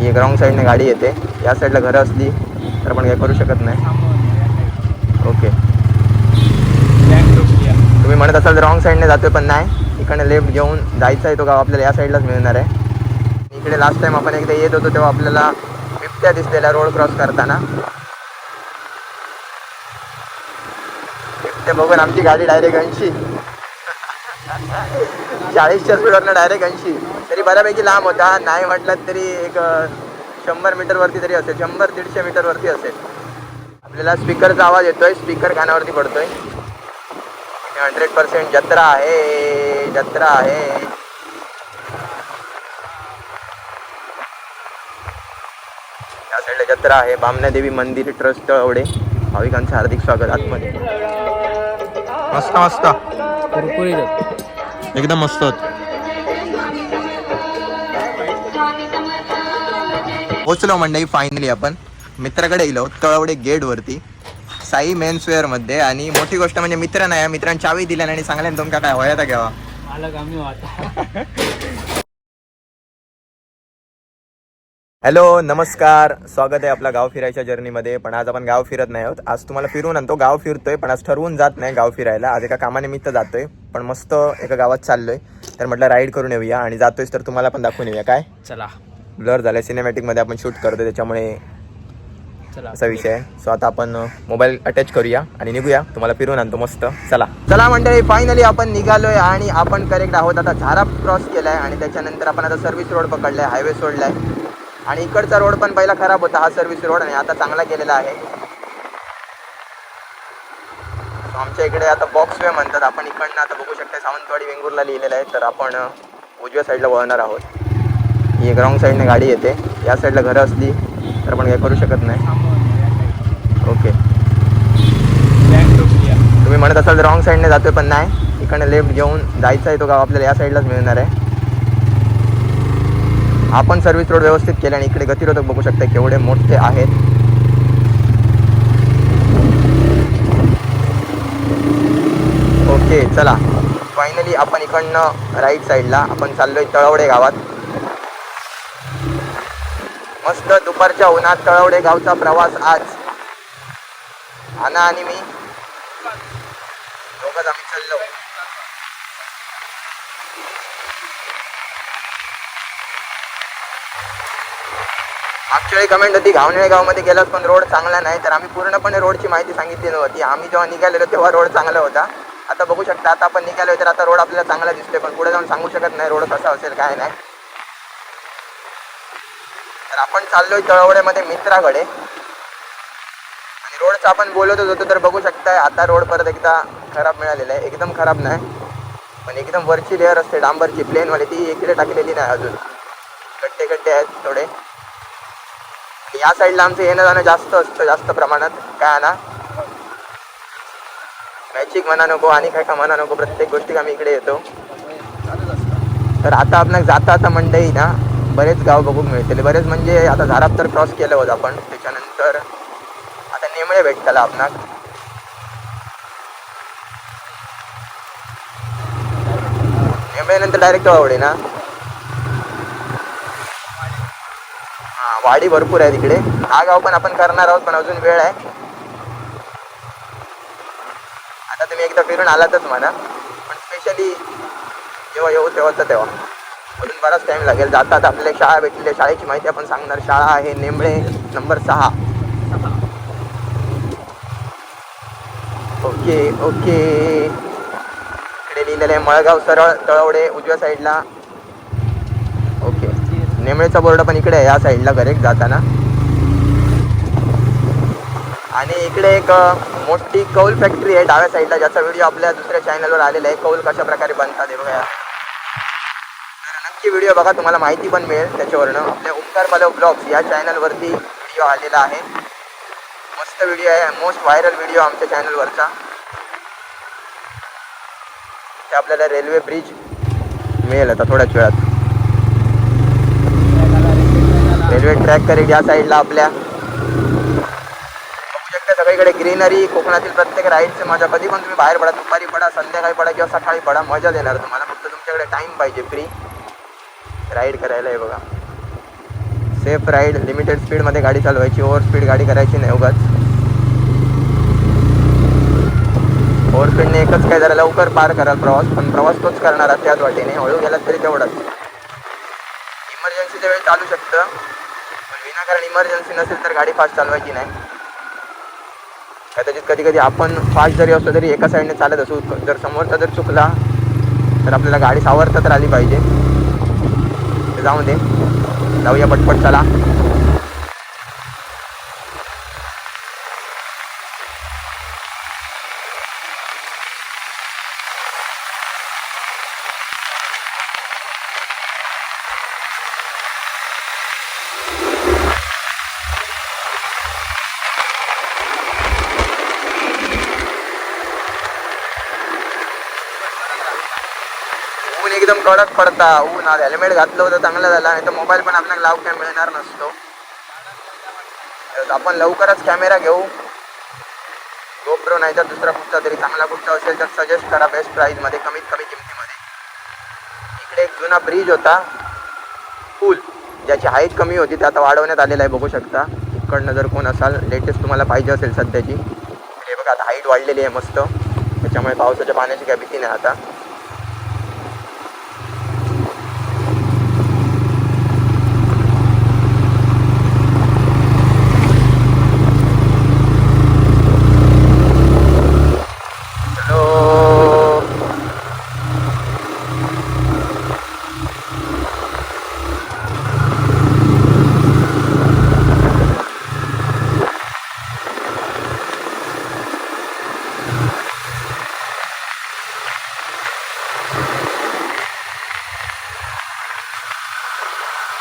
ही एक रॉंग साईडने गाडी येते. या साईडला घरं असली तर आपण काही करू शकत नाही. ओके. तुम्ही म्हणत असाल तर रॉंग साईडने जातोय पण नाही. इकडे लेफ्ट घेऊन जायचं आहे तो गाव आपल्याला या साईडलाच मिळणार आहे. इकडे लास्ट टाइम आपण एकदा येत होतो तेव्हा आपल्याला बिबट्या दिसलेल्या रोड क्रॉस करताना. बिबट्या बघून आमची गाडी डायरेक्ट ऐंशी. चाळीसच्या स्पीडवरनं डायरेक्ट ऐंशी. तरी बऱ्यापैकी लांब होता. नाही म्हटलं तरी एक शंभर मीटरवरती तरी असेल. शंभर दीडशे मीटरवरती असेल. आपल्याला स्पीकरचा आवाज येतोय. स्पीकर कानावरती पडतोय. हंड्रेड पर्सेंट जत्रा आहे. जत्रा आहे. या साईडला जत्रा आहे. बामण्या देवी मंदिर ट्रस्ट एवढे. भाविकांचं हार्दिक स्वागत आतमध्ये. मस्त मस्त. एकदम मस्त होत. पोचलो मंडळी फायनली आपण. मित्राकडे गेलो तळवडे गेट वरती. साई मेन्सवेअरमध्ये आणि मोठी गोष्ट म्हणजे मित्र नाही मित्रांनी चावी दिल्या आणि सांगल्याने तुमका काय वयाता घ्यावा हॅलो नमस्कार. स्वागत आहे आपला गाव फिरायच्या जर्नीमध्ये पण आज आपण गाव फिरत नाही आहोत. आज तुम्हाला फिरून आणतो. गाव फिरतोय पण आज ठरवून जात नाही गाव फिरायला. आज एका कामानिमित्त जातोय पण मस्त एका गावात चाललोय. तर म्हटलं राईड करून येऊया आणि जातोयच तर तुम्हाला पण दाखवून येऊया. काय? चला. ब्लर झालं सिनेमॅटिकमध्ये आपण शूट करतो त्याच्यामुळे चला. असा विषय आहे. सो आता आपण मोबाईल अटॅच करूया आणि निघूया. तुम्हाला फिरून आणतो. मस्त. चला. चला मंडळी फायनली आपण निघालोय आणि आपण करेक्ट आहोत. आता झारा क्रॉस केलाय आणि त्याच्यानंतर आपण आता सर्व्हिस रोड पकडलाय हायवे सोडलाय. आणि इकडचा रोड पण पहिला खराब होता हा सर्व्हिस रोड आणि आता चांगला केलेला आहे. आमच्या इकडे आता बॉक्स वे म्हणतात आपण इकडनं आता बघू शकता सावंतवाडी वेंगुर्ला लिहिलेलं आहे तर आपण उजव्या साईडला वळणार आहोत. ही एक रॉंग साईडने गाडी येते. या साईडला घरं असली तर आपण काही करू शकत नाही. ओके तुम्ही म्हणत असाल तर रॉंग साईडने जातोय पण नाही. इकडनं लेफ्ट घेऊन जायचं आहे तो गाव आपल्याला या साईडलाच मिळणार आहे. आपण सर्व्हिस रोड व्यवस्थित केले आणि इकडे गतिरोधक बघू शकता केवढे मोठे आहेत. ओके चला. फायनली आपण इकडनं राईट साईडला आपण चाललोय तळवडे गावात. मस्त दुपारच्या उन्हात तळवडे गावचा प्रवास आज. आना आणि मी दोघंच आम्ही चाललो ॲक्च्युली वेळी कमेंट होती घावणे गावमध्ये गेलात पण रोड चांगला नाही तर आम्ही पूर्णपणे रोडची माहिती सांगितली नव्हती. आम्ही जेव्हा निघालेलो तेव्हा रोड चांगला होता. आता बघू शकता आता आपण निघालो तर आता रोड आपल्याला चांगला दिसतोय पण पुढे जाऊन सांगू शकत नाही रोड कसा असेल काय नाही. तर आपण चाललोय तळवड्यामध्ये मित्राकडे. आणि रोडचं आपण बोलतच होतो तर बघू शकताय आता रोड परत एकदा खराब मिळालेला आहे. एकदम खराब नाही पण एकदम वरची लेअर असते डांबरची प्लेनवाली ती इकडे टाकलेली नाही अजून. गड्डे गड्डे आहेत थोडे. या साईडला आमचं येणं जाणं जास्त असतं जास्त प्रमाणात. काय ना मॅचिक म्हणा नको आणि काय का म्हणा नको प्रत्येक गोष्टी आम्ही इकडे येतो. तर आता आपण जाता आता मंडई ना बरेच गाव बघून मिळतील. बरेच म्हणजे आता झाराप तर क्रॉस केलं होतं आपण त्याच्यानंतर आता नेमळे भेटताला आपणाक. नेमळेनंतर डायरेक्ट आवडे ना. हा वाडी भरपूर आहे तिकडे. हा गाव पण आपण करणार आहोत पण अजून वेळ आहे. आता तुम्ही एकदा फिरून आलातच म्हणा. पण स्पेशली जेव्हा येऊ तेव्हाच तेव्हा. अजून बराच टाइम लागेल. जातात आपल्या शाळा भेटलेल्या शाळेची माहिती आपण सांगणार. शाळा आहे नेमळे नंबर सहा. Okay okay. इकडे लिहिलेलं आहे मळगाव सरळ तळवडे उजव्या साईडला नेमळेचा बोर्ड पण इकडे आहे या साईडला करेक्ट जाताना. आणि इकडे एक मोठी कौल फॅक्टरी आहे डाव्या साईडला ज्याचा व्हिडिओ आपल्या दुसऱ्या चॅनलवर आलेला आहे. कौल कशा प्रकारे बनतात हे बघा. तर नक्की व्हिडिओ बघा तुम्हाला माहिती पण मिळेल त्याच्यावरनं. आपल्या उपकार मालव ब्लॉग्स या चॅनलवरती व्हिडिओ आलेला आहे. मस्त व्हिडिओ आहे मोस्ट व्हायरल व्हिडिओ आमच्या चॅनलवरचा ते आपल्याला रेल्वे ब्रिज मिळेल आता थोड्याच वेळात. रेल्वे ट्रॅक करेल या साईडला आपल्या. बघू शकता सगळीकडे ग्रीनरी कोकणातील प्रत्येक राईडचे मजा. कधी पण तुम्ही बाहेर पडा दुपारी पडा संध्याकाळी पडा किंवा सकाळी पडा मजा देणार तुम्हाला. फक्त तुमच्याकडे टाईम पाहिजे फ्री राईड करायला आहे बघा. सेफ राईड लिमिटेड स्पीडमध्ये गाडी चालवायची ओव्हर स्पीड गाडी करायची नाही उगाच. ओव्हर स्पीडने एकच काय जरा लवकर पार कराल प्रवास पण प्रवास तोच करणार त्याच वाटेने. हळू गेला तरी तेवढाच. इमर्जन्सीच्या वेळी चालू शकतं? पण विनाकारण इमर्जन्सी नसेल तर गाडी फास्ट चालवायची नाही. कदाचित कधी कधी आपण फास्ट जरी असलो तरी एका साईडने चालत असू. जर समोरचा जर चुकला तर आपल्याला गाडी सावरता तर आली पाहिजे. जाऊ दे. जाऊया पटपट चला ऊन एकदम कडक पडता. ऊन आज हेल्मेट घातलं होतं चांगलं झालं. नाही तर मोबाईल पण आपल्याला लाव काय मिळणार नसतो. आपण लवकरच कॅमेरा घेऊ. गोप्रो नाही तर दुसरा कुठचा तरी चांगला कुठचा असेल तर सजेस्ट करा बेस्ट प्राईजमध्ये कमीत कमी किमतीमध्ये. इकडे एक जुना ब्रिज होता. पूल ज्याची हाईट कमी होती ते आता वाढवण्यात आलेलं आहे बघू शकता. इकडनं जर कोण असाल लेटेस्ट तुम्हाला पाहिजे असेल सध्याची. हे बघा आता हाईट वाढलेली आहे मस्त. त्याच्यामुळे पावसाच्या पाण्याची काय भीती नाही आता हॅलो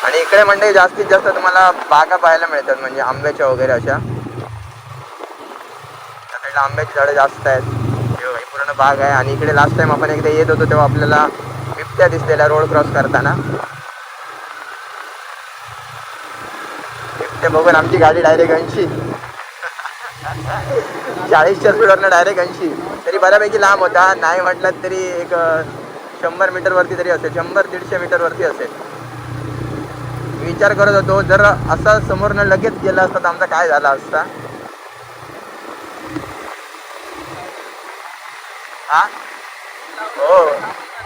आणि इकडे म्हणजे जास्तीत जास्त तुम्हाला बागा पाहायला मिळतात म्हणजे आंब्याच्या वगैरे अशा. साईडला आंब्याची झाडं जास्त आहेत. पूर्ण बाग आहे. आणि इकडे लास्ट टाइम आपण एकदा येत होतो तेव्हा आपल्याला बिबट्या दिसलेल्या रोड क्रॉस करताना. बिबट्या बघून आमची गाडी डायरेक्ट ऐंशी. चाळीसच्या स्पीडवरनं डायरेक्ट ऐंशी. तरी बऱ्यापैकी लांब होता. नाही म्हटलं तरी एक शंभर मीटरवरती तरी असेल. शंभर दीडशे मीटरवरती असेल. विचार करत होतो जर असा समोरनं लगेच गेला असता तर आमचा काय झाला असता? हा? हो.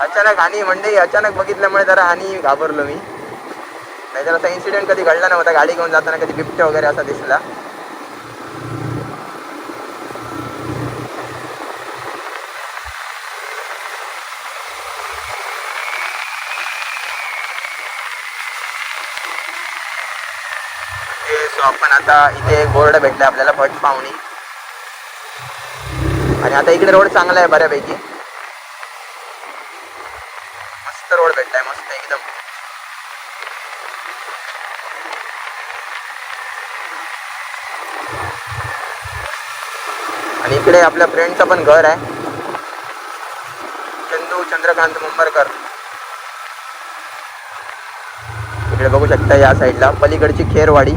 अचानक आणि म्हणजे अचानक बघितल्यामुळे जरा आणि घाबरलो मी. नाही तर असा इन्सिडेंट कधी घडला नव्हता गाडी घेऊन जाताना कधी बिबट्या वगैरे असा दिसला. आपण आता इथे बोर्ड भेटला आपल्याला भट पाहुणी. आणि आता इकडे रोड चांगला आहे बऱ्यापैकी. मस्त रोड भेटलाय मस्त एकदम. आणि इकडे आपल्या फ्रेंडचं पण घर आहे. चंदू चंद्रकांत मुंबरकर. इकडे बघू शकता या साईडला पलीकडची खेरवाडी.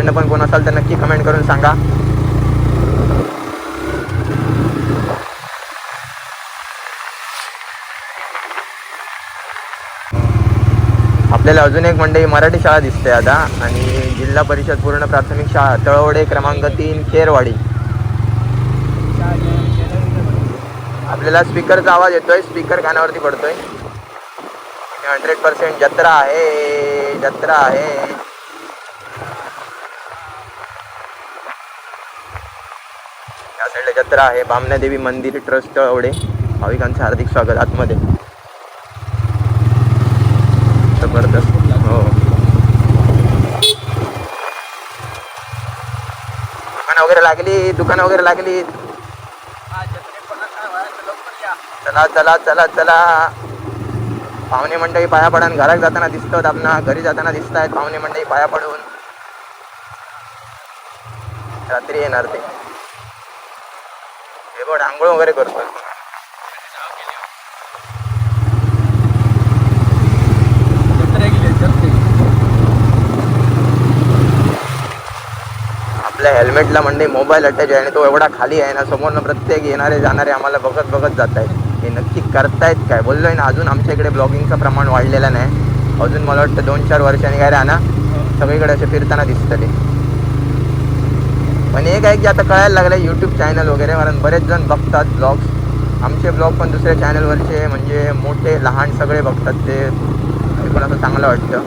इकडनं पण कोण असाल तर नक्की कमेंट करून सांगा. आपल्याला अजून एक मंडई मराठी शाळा दिसते आता आणि जिल्हा परिषद पूर्ण प्राथमिक शाळा तळवडे क्रमांक तीन खेरवाडी. आपल्याला स्पीकरचा आवाज येतोय स्पीकर कानावरती पडतोय. हंड्रेड पर्सेंट जत्रा आहे जत्रा आहे या साईडला जत्रा आहे. बामण्यादेवी मंदिर ट्रस्ट एवढे भाविकांचं हार्दिक स्वागत आतमध्ये. जबरदस्त. हो. दुकानं वगैरे लागली? दुकानं वगैरे लागली? चला चला चला चला. पाहुणे मंडळी पाया पडून घरात जाताना दिसतात आपणा. घरी जाताना दिसत आहेत पाहुणे मंडळी पाया पडून. रात्री येणार ते. हे आंघोळ वगैरे करतो आपल्या हेल्मेटला म्हणजे मोबाईल अटॅच आहे आणि तो एवढा खाली आहे ना समोरनं प्रत्येक येणारे जाणारे आम्हाला बघत बघत जात आहेत हे नक्की करतायत काय? बोललोय ना अजून आमच्या इकडे ब्लॉगिंगचं प्रमाण वाढलेलं नाही. अजून मला वाटतं दोन चार वर्षांनी काय राहणार? सगळीकडे असे फिरताना दिसतले पण एक आहे की आता कळायला लागलं यूट्यूब चॅनल वगैरे कारण बरेच जण बघतात ब्लॉग्स आमचे ब्लॉग पण दुसऱ्या चॅनलवरचे म्हणजे मोठे लहान सगळे बघतात ते. पण असं चांगलं वाटतं.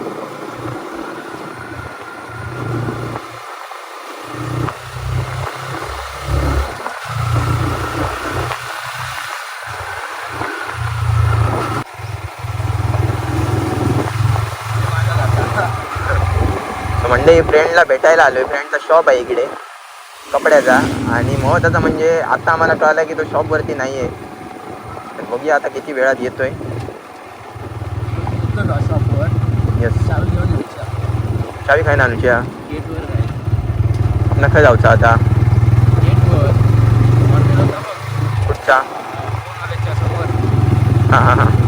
म्हणजे फ्रेंडला भेटायला आलोय. फ्रेंडचा शॉप आहे इकडे. कपड्याचा. आणि महत्वाचं म्हणजे आता आम्हाला कळलं की तो शॉपवरती नाही आहे तर बघूया आता किती वेळात येतोय. शॉपवर येस चावी काय ना काय? नका जाऊचा आता. कुठचा हां हां हां.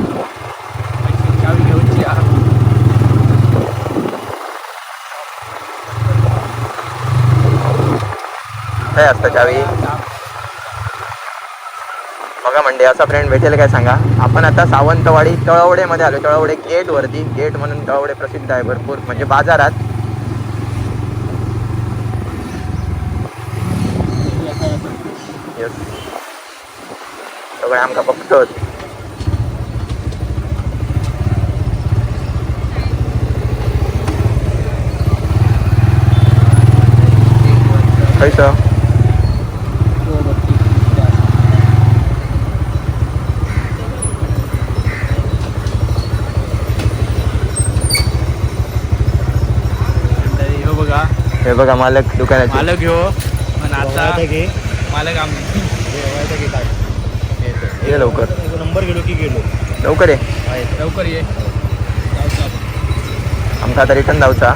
काय असतं चावी बघा म्हणजे असा फ्रेंड भेटेल काय सांगा? आपण आता सावंतवाडी तळवडेमध्ये आलो. तळवडे गेट वरती गेट म्हणून तळवडे प्रसिद्ध आहे भरपूर. म्हणजे बाजारात. येस सगळे आमका बघतोच खयचं हो बघा हे बघा मालक दुकानाचे. मालक हो पण आता मालक आम्ही ये लवकर. नंबर गेलो की गेलो. लवकर ये. लवकर ये. आमका आता रिटर्न जाऊचा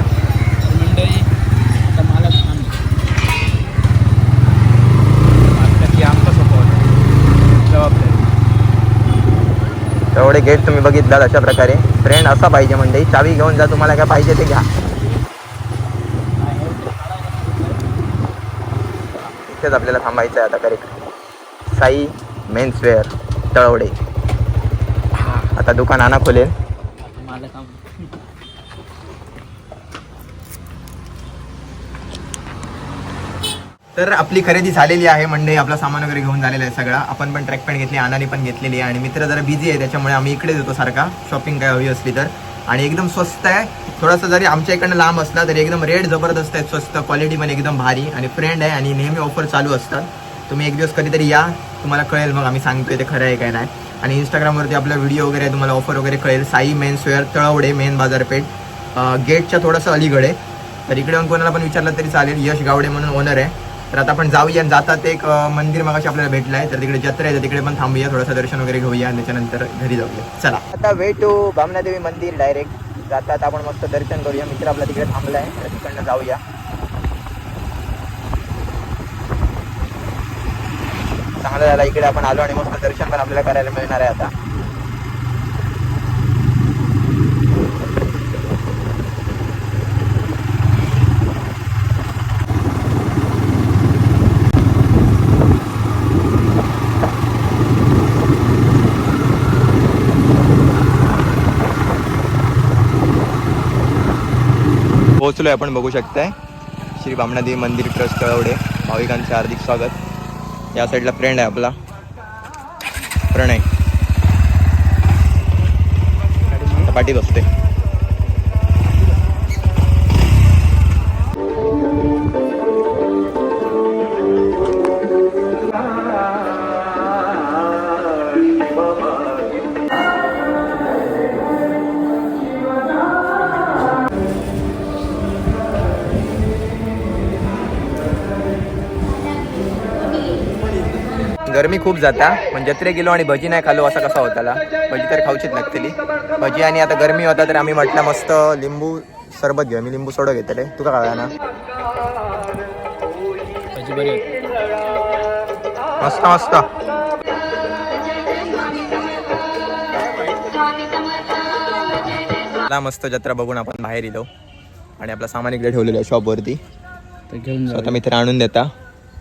तेवढे गेट तुम्ही बघितलात अशा प्रकारे. फ्रेंड असा पाहिजे म्हणजे चावी घेऊन जा तुम्हाला काय पाहिजे ते घ्या. इथेच आपल्याला थांबायचं आहे आता करेक्ट साई मेन्सवेअर तळवडे. आता दुकान आणा खोलेल. तर आपली खरेदी झालेली आहे म्हणजे आपला सामान वगैरे घेऊन झालेला आहे सगळा. आपण पण ट्रॅक पॅन्ट घेतली अनाने पण घेतलेली आहे. आणि मित्र जरा बिझी आहे त्याच्यामुळे आम्ही इकडेच येतो सारखा. शॉपिंग काय हवी असली तर. आणि एकदम स्वस्त आहे. थोडासा जरी आमच्या इकडनं लांब असला तरी एकदम रेट जबरदस्त आहे स्वस्त. क्वालिटी पण एकदम भारी आणि फ्रेंड आहे आणि नेहमी ऑफर चालू असतात. तुम्ही एक दिवस कधीतरी या. तुम्हाला कळेल मग आम्ही सांगतोय ते खरं आहे काय नाही. आणि इंस्टाग्रामवरती आपला व्हिडिओ वगैरे आहे, तुम्हाला ऑफर वगैरे कळेल. Sai main square Talawade main बाजारपेठ. गेटच्या थोडंसं अलीकडे. तर इकडे कोणाला पण विचारलं तरी चालेल. यश गावडे म्हणून ओनर आहे. तर आता आपण जाऊया आणि जातात एक मंदिर मगाशी आपल्याला भेटलं आहे. तर तिकडे जत्रा आहे तर तिकडे पण थांबूया थोडंसं दर्शन वगैरे घेऊया आणि त्याच्यानंतर घरी जाऊया. चला. आता वे टू भामनादेवी मंदिर डायरेक्ट जातात आपण मस्त दर्शन करूया. मित्र आपला तिकडे थांबलाय तर तिकडनं जाऊया. चांगलं झालं इकडे आपण आलो आणि मस्त दर्शन पण आपल्याला करायला मिळणार आहे आता. पोहोचलोय आपण बघू शकताय. श्री बामणादेवी मंदिर ट्रस्ट तळवडे भाविकांचे हार्दिक स्वागत. या साईडला फ्रेंड आहे आपला. प्रणय. आता पाठीत खूप जाता. पण जत्रे गेलो आणि भजी नाही खालो असा कसा होताला? भजी तर खाऊचीच लागतली. भजी आणि आता गरमी होता तर आम्ही म्हटलं मस्त लिंबू सरबत घेऊ मी लिंबू सोडा घेतले तुका कळला ना? बरी. मस्त मस्त. मस्त जत्रा बघून आपण बाहेर येलो आणि आपला सामान इकडे ठेवलेलं आहे शॉपवरती तर घेऊन जाऊ स्वतः मित्र आणून देता.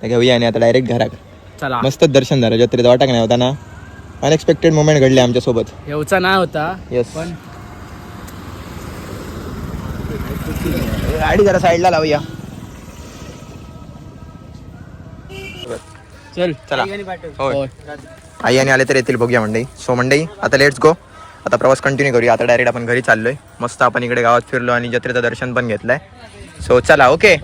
तर घेऊया आणि आता डायरेक्ट घरात चला. मस्त दर्शन झालं. जत्रेत वाटा नाही होता ना अनएक्सपेक्टेड मोमेंट घडले आमच्यासोबत. येऊचा नाही होता Yes. पण गाडी जरा साईडला लावूया. चल. चला. होय. आई आणि आले तर येतील बघूया मंडई सो मंडई आता लेट्स गो आता प्रवास कंटिन्यू करूया. आता डायरेक्ट आपण घरी चाललोय. मस्त आपण इकडे गावात फिरलो आणि जत्रेचं दर्शन पण घेतलंय. सो चला ओके